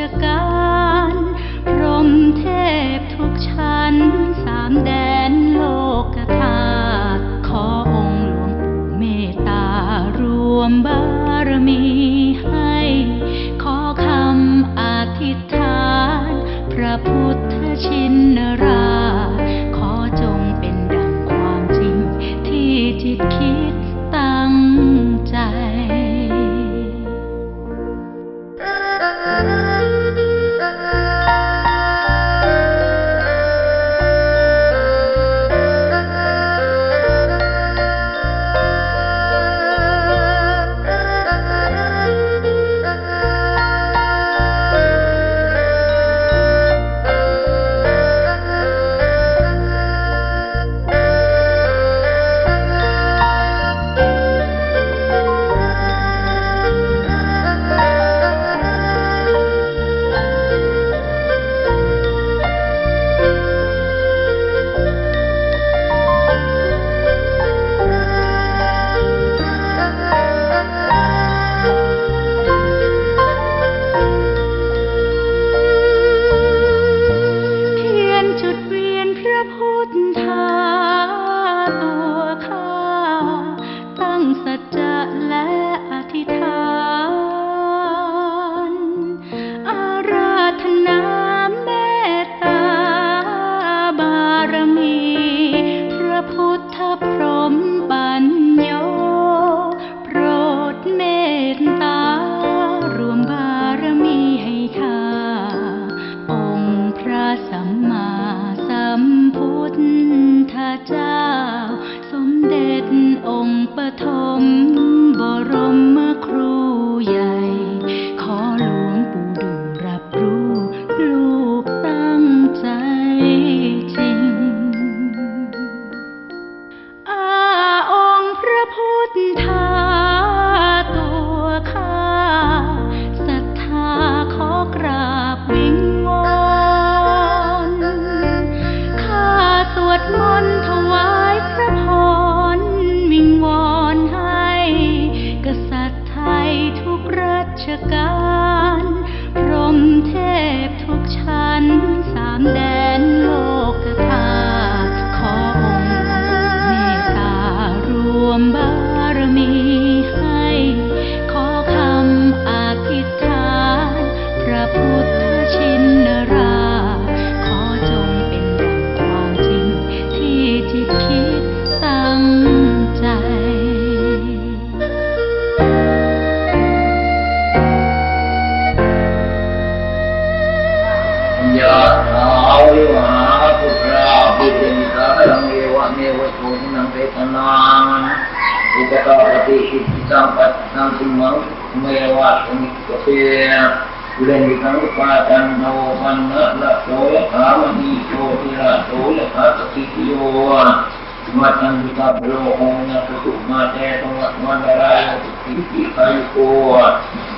ชกาลพรมเทพ ปฐม อุปตาปฏิสิทธิสัมปัตตังสุมังเมวะสมิกเตอุเรนิทังปาจันโนปันนะละโสยะถามณีโชติระโสยะถาสสิโยมัตันติตาโลโหนะสุมาเตตวัตวันรายติติคายุโก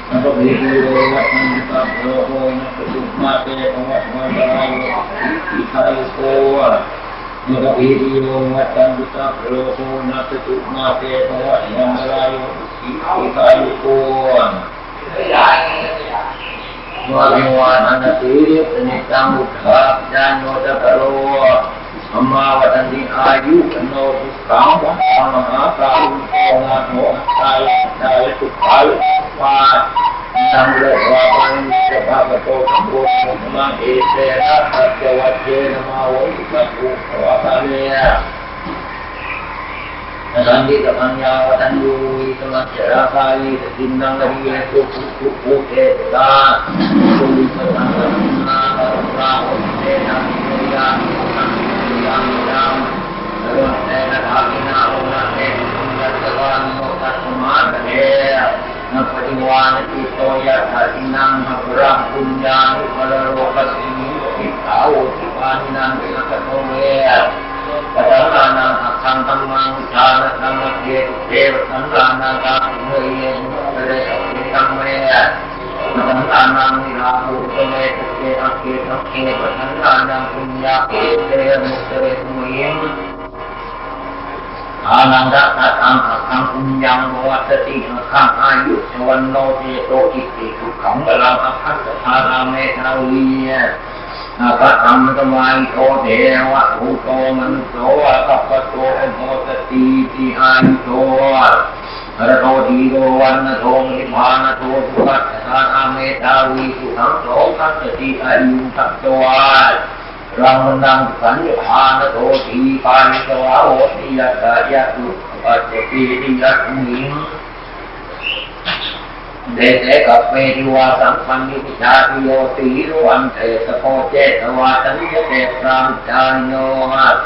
อันตริโยวัตันติตาโลโหนะสุมาเตตวัตวันรายติติคายุโก นิรพิริโยมัตตันตุตะโลโหนัสตุมาเตภวะยัมรายุอิอิกายุโกวะวิวานันตินิตังอุทธาจานโนตะกะโล อมาวัตันติอายุโนภุสังวะมหาการุณโอนาโนตายตายสุขัยปานังเลวะปันจะภาพโตสัมโพธิมังเอเตนะสัจวัจเจนมาวิปัสสุวะตาเนียสันติตปัญญาวันยูสมัจจราคายิสตินังกริเยตุปุปุปุเอตตาสุวิสสังกัมนาคาราอุเตนะมิยา ยามิยังเร อานังรัตตังอัคคังปุญญังวัตติอัคคังอายุชวันโนเจโตอิติสุขังบลังอภัสสทาราเมทาวีอาคธรรมตวายโตเทวะภูโตมนุโสกัปปโตโมตติติอายุโตรโตทีโรวันโทมิพานโทสุขัสสาราเมทาวีสุขังโสกัสสติอายุตัตวา รังนังสัญญาณโตทีปานิตวะโหติยะกายะตุปัจจติติยะตุมิงเดเตกับเมติวาสัมปันนิพิชาติโยติโรอันเตสโพเจตวาสัญญเตปรามจานโนหัส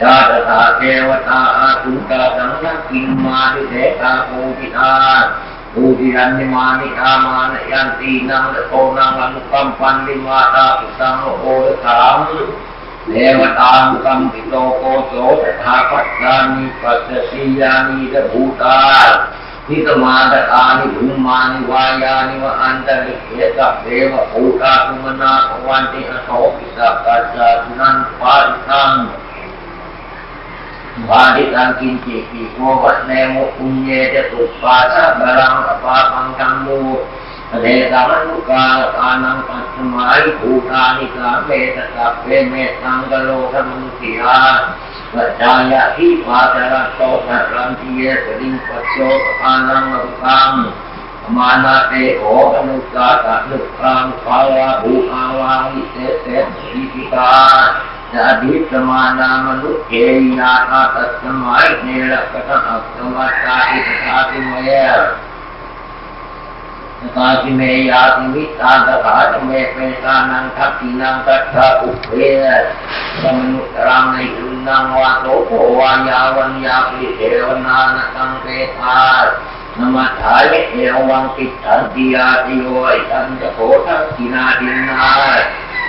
ยาตถาเทวตาอาตุกาสังฆกิมมาทิเตตาภูปิตา ดูดิรันนิมานิกามานยันตีนังโตนังอนุกัมปันลิมาตาปิสังโอสามเทวตานุกัมปิโตโกโสตถาคัตตานิปัสสติยานิตภูตาทิตมาตตานิภูมานิวายานิวะอันตริเขสัพเทวภูตาภุมนาภวันติอโสปิสักกัจจานันปาริตัง วาดิตังกินจิปิโมวัตเนโมปุญเยจะตุปาชะบาลังอปาปังกังมูเดตามันุกาตานังปัสมัยภูตานิกาเมตตาเปเมตังกโลธรรมนุติยาปัจจายะทิปาตระโตภรันติเยสลิงปัจโจปานังอภคังมานาเตโออนุกาตะนุกรังภาวะภูอาวาวิเศษเศษสิกิ จอธิสมานามนุเอยนาคาตัสมัยเนรกตะอัปตมาตาอิตาติเมยตาติเมยาติมิตาตถาตเมเปตานังทักตินังกัตถาอุเปยสมุตรังในอุนังวาโตโภวายาวัญญาปิเทวนานะตังเปตานมัทายเอวังปิทันติยาติโยอิทันจะโพทักตินาดินา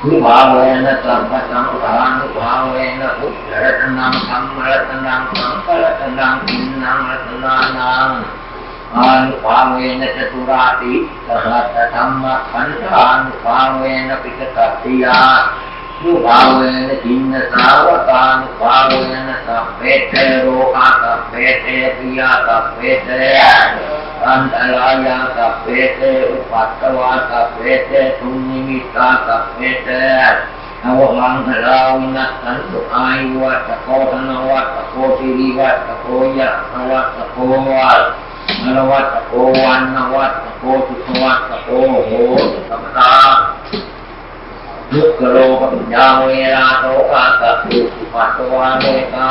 भावेन तपसंभानुभावेन उद्धरतनां संरतनां संकलतनां खिन्नामृतनानाम् आनुभावेन चतुरापि सः कथमखण्डानुभावेन पितकर्तिया नुभावेन खिन्नसावकानुभावेन सप्येते रोगा सप्येते प्रिया सप्येते อันตรายาสัพเพเตอุปัตตวาสัพเพเตทุนิมิตาสัพเพเตนวมังคลาวินัสันตุอายุวัตโคธนวัตโคสิริวัตโคยะนวัตโควัตนวัตโควันนวัตโคสุวัตโคโหสัมตาลุกโลปัญญาเวราโตกาสุปัตตวาเมตา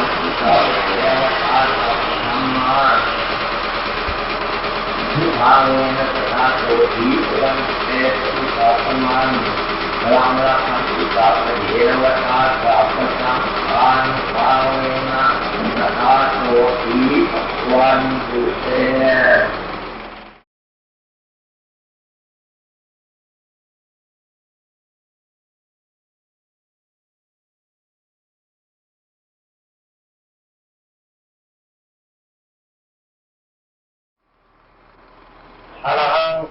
านจะอายุเจตีวติทิพวันตุเตวัตุสัพมังเวลังรัปันตุสัพเดียวตาสัพพุทธาทุกวันเวล Bhagavana Tathāto Dhīpuram Te Sutapaman Rāma Rakhantika Padheravata Sāpatam Pāni Bhagavana Tathāto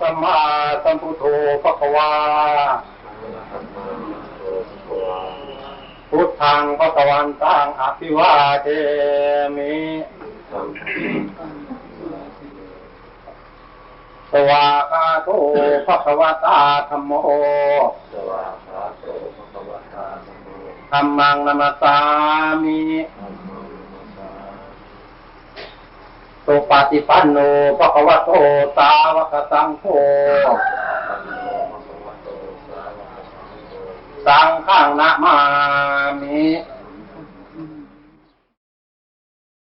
สัมมาสัมพุทโธภควา พุทธังพระกวันตังอภิวาเทมิสวากาโตภะคะวะตาธัมโมธรรมังนามาสามิ สุปฏิปันโนภะคะวะโตสาวกสังโฆสังฆังนามามิ